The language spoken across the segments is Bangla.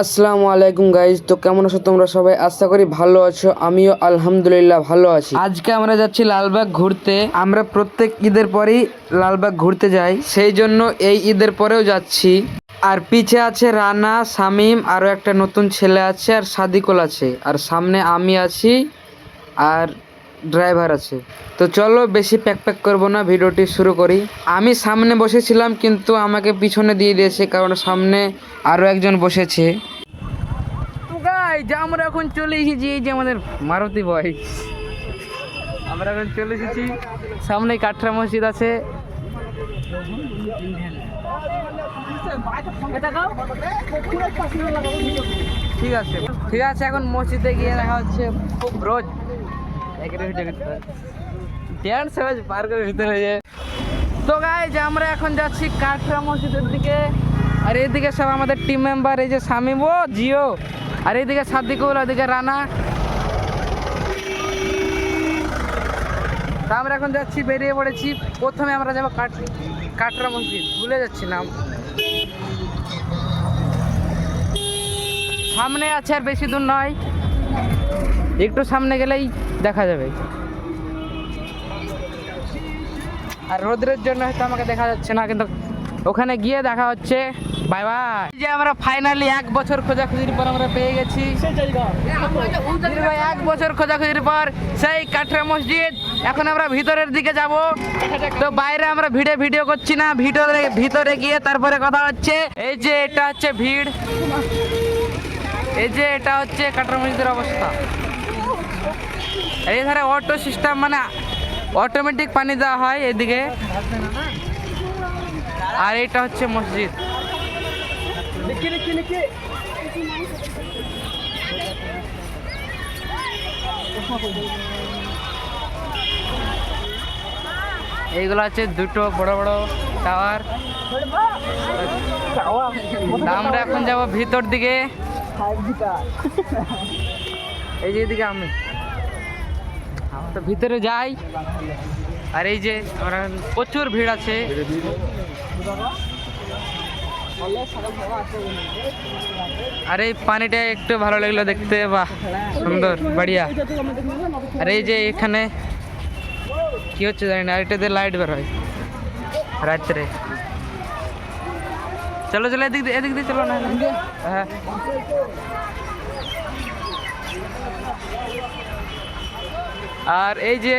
আসসালামু আলাইকুম গাইজ, তো কেমন আছো তোমরা সবাই? আশা করি ভালো আছো, আমিও আলহামদুলিল্লাহ ভালো আছি। আজকে আমরা যাচ্ছি লালবাগ ঘুরতে। আমরা প্রত্যেক ঈদের পরেই লালবাগ ঘুরতে যাই, সেই জন্য এই ঈদের পরেও যাচ্ছি। আর পিছে আছে রানা, শামিম, আরও একটা নতুন ছেলে আছে আর সাদিকুল আছে। আর সামনে আমি আছি, আর ড্রাইভার আছে। তো চলো বেশি প্যাক প্যাক করব না, ভিডিওটি শুরু করি। আমি সামনে বসেছিলাম, কিন্তু আমাকে পিছনে দিয়ে দিয়েছে, কারণ সামনে আরও একজন বসেছে। যে আমরা এখন চলে এসেছি, এই যে আমাদের মারুতি বয় আমরা এখন চলে এসেছি, সামনে কাঠরা মসজিদ আছে। ঠিক আছে ঠিক আছে, এখন মসজিদে গিয়ে দেখা হচ্ছে খুব রোজ। যে। আমরা এখন যাচ্ছি কাঠরা মসজিদের দিকে। আর সব আমাদের টিম মেম্বার এই যে ও, জিও। আর রানা। এখন যাচ্ছি, বেরিয়ে পড়েছি। প্রথমে আমরা যাব কাটরা মসজিদ। ভুলে যাচ্ছি নাম। সামনে আছে আর বেশি দূর নয়। একটু সামনে গেলেই দেখা যাবে। আর রোদ্রের জন্য হয়তো আমাকে দেখা যাচ্ছে না, কিন্তু ওখানে গিয়ে দেখা হচ্ছে। Bye bye. যে আমরা ফাইনালি এক বছর খোঁজাখুঁজির পর আমরা পেয়ে গেছি। এক বছর খোঁজাখুঁজির পর সেই কাঠরা মসজিদ, এখন আমরা ভিতরের দিকে যাব। তো বাইরে আমরা ভিডিও ভিডিও করছি না, ভিতরে ভিতরে গিয়ে তারপরে কথা হচ্ছে। এই যে এটা হচ্ছে ভিড়। এই যে এটা হচ্ছে কাঠরা মসজিদের অবস্থা। এই ধারে অটো সিস্টেম মানে অটোমেটিক পানি দেওয়া হয় এদিকে। আর এটা হচ্ছে মসজিদ। এইগুলো আছে দুটো বড় বড় টাওয়ার। আমরা এখন যাব ভিতর দিকে। এই যে এদিকে আমি। তো ভিতরে যাই। আর এই যে প্রচুর ভিড় আছে। আর এই পানিটা একটু ভালো লাগল দেখতে, বাহ, সুন্দর, বাড়িয়া। আর এই যে এখানে কি হচ্ছে জানি না এটাতে লাইট বের হয় রাত্রে। চলো চলো, এদিক দিয়ে এদিক দিয়ে চলো না। হ্যাঁ। আর এই যে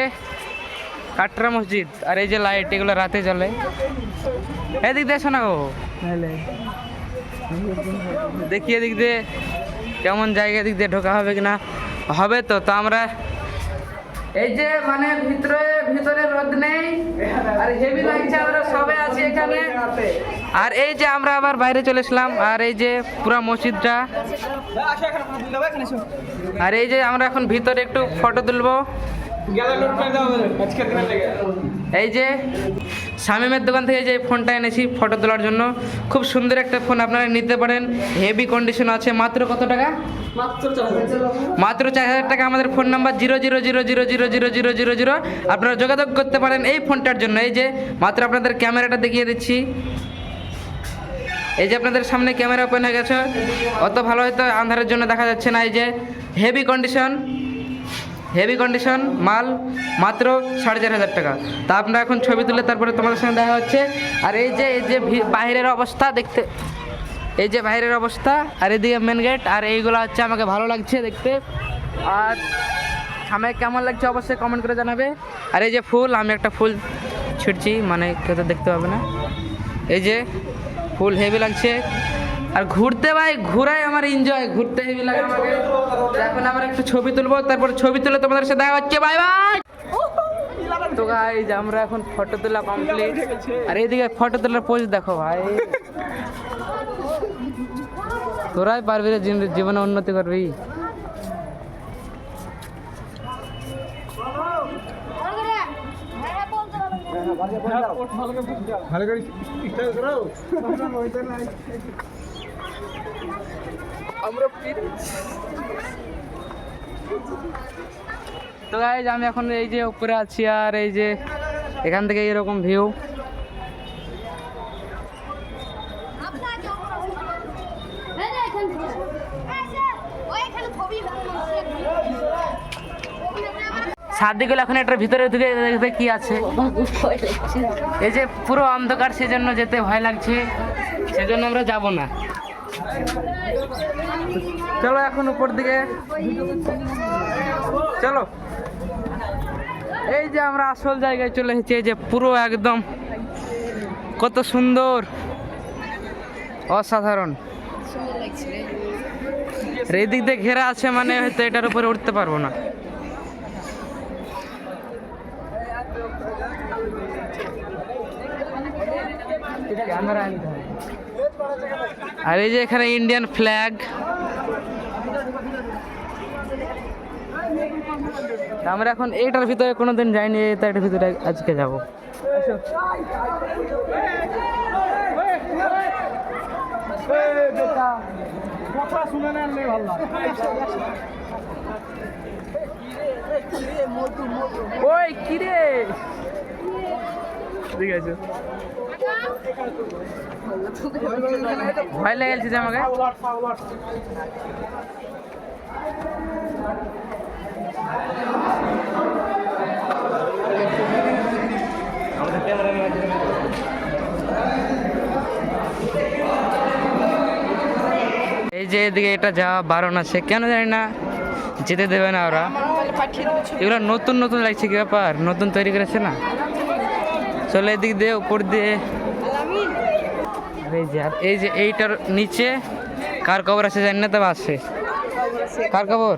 কাটরা মসজিদ আর এই যে লাইট এগুলো রাতে জ্বলে। এদিক দিয়ে শোনা গো দেখি এদিক দিয়ে কেমন জায়গা দিক দিয়ে ঢোকা হবে কিনা। হবে তো তো আমরা এই যে মানে ভিতরে ভিতরে রোদ নেই আর হেভি লাগছে আমরা সবাই আছি এখানে আর এই যে আমরা আবার বাইরে চলে এসলাম আর এই যে পুরো মসজিদটা। আর এই যে আমরা এখন ভিতরে একটু ফটো তুলবো। এই যে শামিমের দোকান থেকে যে ফোনটা এনেছি ফটো তোলার জন্য খুব সুন্দর একটা ফোন আপনারা নিতে পারেন। হেভি কন্ডিশন আছে মাত্র কত টাকা? মাত্র চার হাজার টাকা। আমাদের phone number zero zero zero zero zero zero zero zero zero আপনারা যোগাযোগ করতে পারেন এই ফোনটার জন্য। এই যে মাত্র আপনাদের ক্যামেরাটা দেখিয়ে দিচ্ছি। এই যে আপনাদের সামনে ক্যামেরা ওপেন হয়ে গেছে। অত ভালো হয়তো আন্ধারের জন্য দেখা যাচ্ছে না। এই যে হেভি কন্ডিশন হেভি কন্ডিশন মাল মাত্র সাড়ে চার হাজার টাকা। তা আপনারা এখন ছবি তুলে তারপরে তোমাদের সঙ্গে দেখা হচ্ছে। আর এই যে এই যে বাইরের অবস্থা দেখতে, এই যে বাইরের অবস্থা, আর এদিকে মেন গেট আর এইগুলো হচ্ছে আমাকে ভালো লাগছে দেখতে। আর আমাকে কেমন লাগছে অবশ্যই কমেন্ট করে জানাবে। আর এই যে ফুল, আমি একটা ফুল ছিটছি মানে কেউ তো দেখতে পাবে না। এই যে ফুল হেভি লাগছে। আর ঘুরতে ভাই ঘুরাই আমার এনজয় ঘুরতে হেভি লাগে আমাকে। এখন আমরা একটু ছবি তুলবো তারপর ছবি তুলে তোমাদের সাথে দেখা হচ্ছে বাই বাই তো গাইজ আমরা এখন ফটো তোলা কমপ্লিট আর এইদিকে ফটো তোলার পোজ দেখো ভাই। তোরাই পারবি রে জীবনে- জীবনে উন্নতি করবি। তো গাইজ আমি এখন এই যে উপরে আছি আর এই যে এখান থেকে এরকম ভিউ সাদিকুল এখন এটার ভিতরে ঢুকে দেখবে কি আছে। এই যে পুরো অন্ধকার, সেজন্য যেতে ভয় লাগছে। সেজন্য আমরা যাব না। চলো এখন উপর দিকে। চলো। এই যে আমরা আসল জায়গায় চলে এসেছি, এই যে পুরো একদম। কত সুন্দর। অসাধারণ। এই দিক দিয়ে ঘেরা আছে মানে হয়তো এটার উপরে উঠতে পারব না। আর এই যে এখানে ইন্ডিয়ান ফ্ল্যাগ আমরা এখন এইটার ভিতরে কোনোদিন যাইনি, এটার ভিতরে আজকে যাব। ওই কি রে ঠিক আছে। ভয় লেগেছে যে আমাকে। এই যে এদিকে এটা যাওয়া বারণ আছে কেন জানি না যেতে দেবে না ওরা। এগুলো নতুন নতুন লাগছে কি ব্যাপার? নতুন তৈরি করেছে না? চলে এদিক দিয়ে উপর দিয়ে। আর এই যে আর এই যে এইটার নিচে কার কবর আছে জানি না তবে আছে। কার কবর?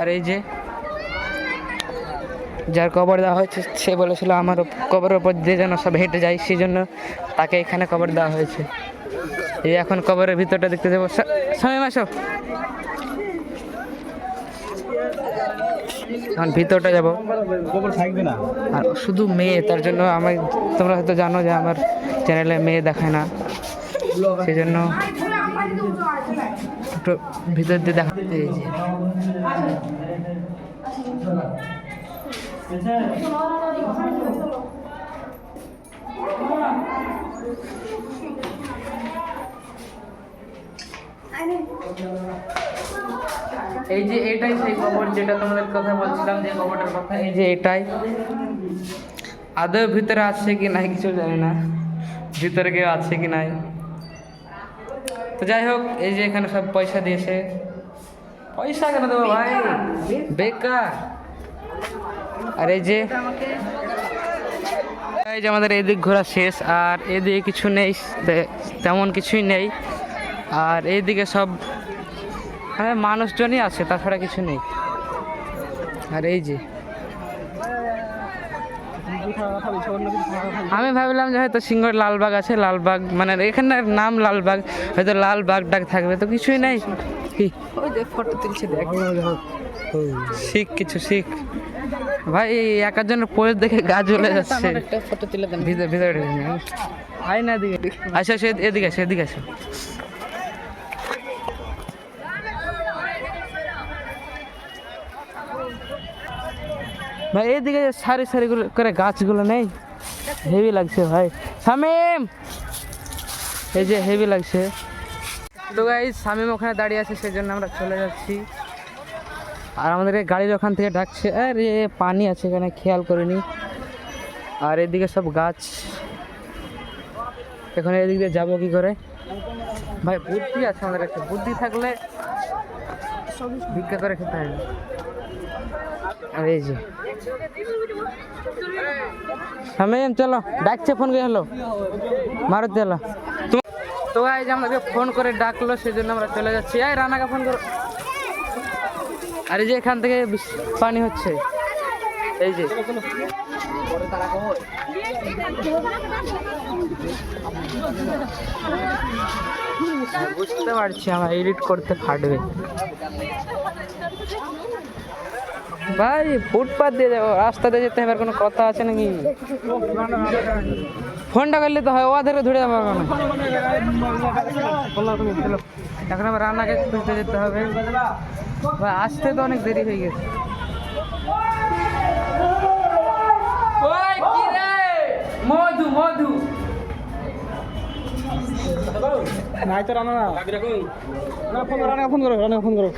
আর এই যে যার কবর দেওয়া হয়েছে সে বলেছিল আমার কবরের ওপর দিয়ে যেন সব হেঁটে যায় সেই জন্য তাকে এখানে কবর দেওয়া হয়েছে। এই এখন কবরের ভিতরটা দেখতে যাব। সময় মাসো। এখন ভিতরটা যাব। আর শুধু মেয়ে, তার জন্য আমার তোমরা হয়তো জানো যে আমার চ্যানেলে মেয়ে দেখায় না। সেই জন্য একটু ভিতর দিয়ে দেখা যে এই যে এটাই সেই কবর যেটা তোমাদের কথা বলছিলাম যে কবরটার কথা, এই যে এটাই। আদৌ ভিতরে আছে কি নাই কিছু জানি না। ভিতরে কেউ আছে কি নাই। তো যাই হোক, এই যে এখানে সব পয়সা দিয়েছে। পয়সা কেন দেবো ভাই? বেকার। আর এই যে এই যে আমাদের এদিক ঘোরা শেষ, আর এদিকে কিছু নেই তেমন কিছুই নেই। আর এইদিকে সব হ্যাঁ মানুষজনই আছে তাছাড়া কিছু নেই। আর এই যে। আমি ভাবলাম যে হয়তো সিংহর লালবাগ আছে লালবাগ মানে এখানের নাম লালবাগ হয়তো লালবাগ ডাক থাকবে তো কিছুই নাই। কি? ফটো তুলছে দেখ। শিখ কিছু শিখ। ভাই এই এক একজনের পোস্ট দেখে গা জ্বলে যাচ্ছে। ফটো তুলে দেন। ভিতরে ভিতরে। আয় না এদিকে। আচ্ছা সে এদিকে আছে এদিকে আছে ভাই এইদিকে যে সারি সারি করে- গাছগুলো নেই হেভি লাগছে ভাই। শামিম! এই যে হেভি লাগছে। তো গাই শামিম ওখানে দাঁড়িয়ে আছে সেই জন্য আমরা চলে যাচ্ছি। আর আমাদের গাড়ির ওখান থেকে ডাকছে, আরে, পানি আছে এখানে, খেয়াল করিনি। আর এদিকে সব গাছ। এখন এদিক দিয়ে যাব কি করে? ভাই, বুদ্ধি আছে আমাদের একটা বুদ্ধি থাকলে ভিক্ষা করে খেতে হবে এই যে। হ্যাঁ চলো। ডাকছে ফোন করে হলো মারুতি হলো তো- যে আমাকে ফোন করে ডাকলো সেই জন্য আমরা চলে যাচ্ছি। এই, রানাকে ফোন করো। আর এই যে এখান থেকে পানি হচ্ছে। এই যে। বুঝতে পারছি আমার এডিট করতে ফাটবে। ভাই ফুটপাথ দিয়ে যাব রাস্তা দিয়ে যেতে হবে আর কোনো কথা আছে নাকি? ফোনটা করলে তো হয় ওদের ধরে যাব এখন। এখন আবার রান্নাকে খুঁজতে যেতে হবে। ভাই আসতে তো অনেক দেরি হয়ে গেছে। ওই কি রে? মধু মধু। নাই তো রানা না। না ফোন করো রানা ফোন করো রানা ফোন করো।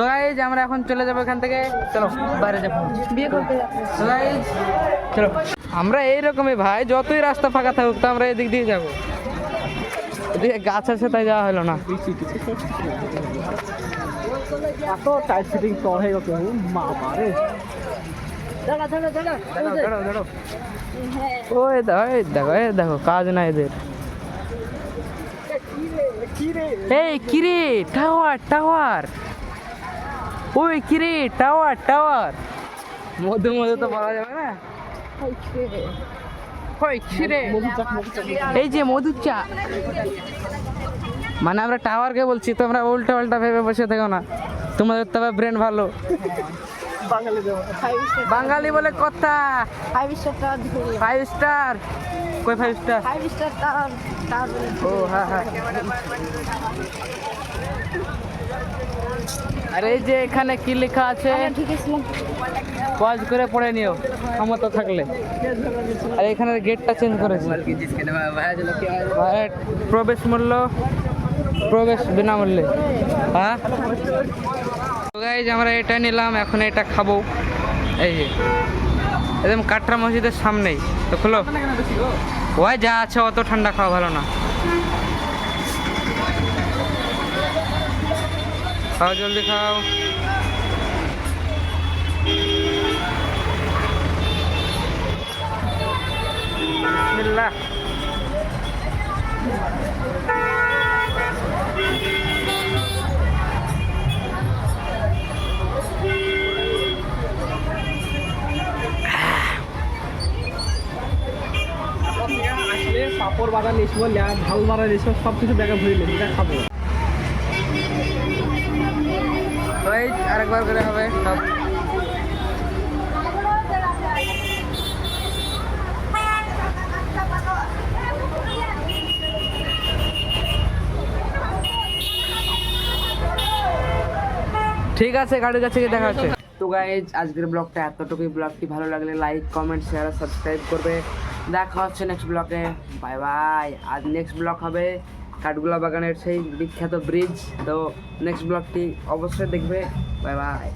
তো গাইজ আমরা এখন চলে যাব এখান থেকে। চলো বাইরে যাব। বিয়ে করতে তো guys, চলো। আমরা এইরকমই ভাই যতই রাস্তা ফাঁকা থাকুক তো আমরা এদিক দিয়ে যাব। এদিকে গাছ আছে তাই যাওয়া হলো না। এত টাইট ফিটিং কর হয়ে গেছে মা। ওই দেখো এই দেখো কাজ নাই এদের। এই কিরে টাওয়ার টাওয়ার। ওই কিরে টাওয়ার টাওয়ার। মধ্যে মধ্যে তো বলা যাবে না। এই যে মধুর চা। মানে আমরা টাওয়ারকে বলছি তোমরা উল্টা পাল্টা ভেবে বসে থেকো না। তোমাদের তবে ব্রেন ভালো। বাঙালি বলে কথা। ফাইভ স্টার ফাইভ স্টার কই five star five star tower ও হ্যাঁ হ্যাঁ আরে এই যে এখানে কি লেখা আছে? পজ করে পড়ে নিও ক্ষমতা থাকলে। আর এখানের গেটটা চেঞ্জ করেছে। প্রবেশ মূল্য প্রবেশ বিনামূল্যে। হ্যাঁ? গাইজ আমরা এটা নিলাম এখন এটা খাব। এই যে একদম কাটরা মসজিদের সামনেই। তো খোলো। ওই যা আছে অত ঠান্ডা খাওয়া ভালো না। খাও জলদি খাও। বিসমিল্লাহ। পাপড় বাগান এসব ঢাল মারা এসব সব কিছু দেখা এটা খাব। ওই আরেকবার করে হবে, সব। ঠিক আছে গাড়ির কাছে দেখা হচ্ছে। তো গাইজ আজকের ব্লগটা এতটুকুই। ব্লগটি ভালো লাগলে লাইক কমেন্ট শেয়ার সাবস্ক্রাইব করবে। দেখা হচ্ছে নেক্সট ব্লগে বাই বাই আজ নেক্সট ব্লগ হবে কাঠগোলা বাগানের সেই বিখ্যাত ব্রিজ তো নেক্সট ব্লগটি অবশ্যই দেখবে। Bye bye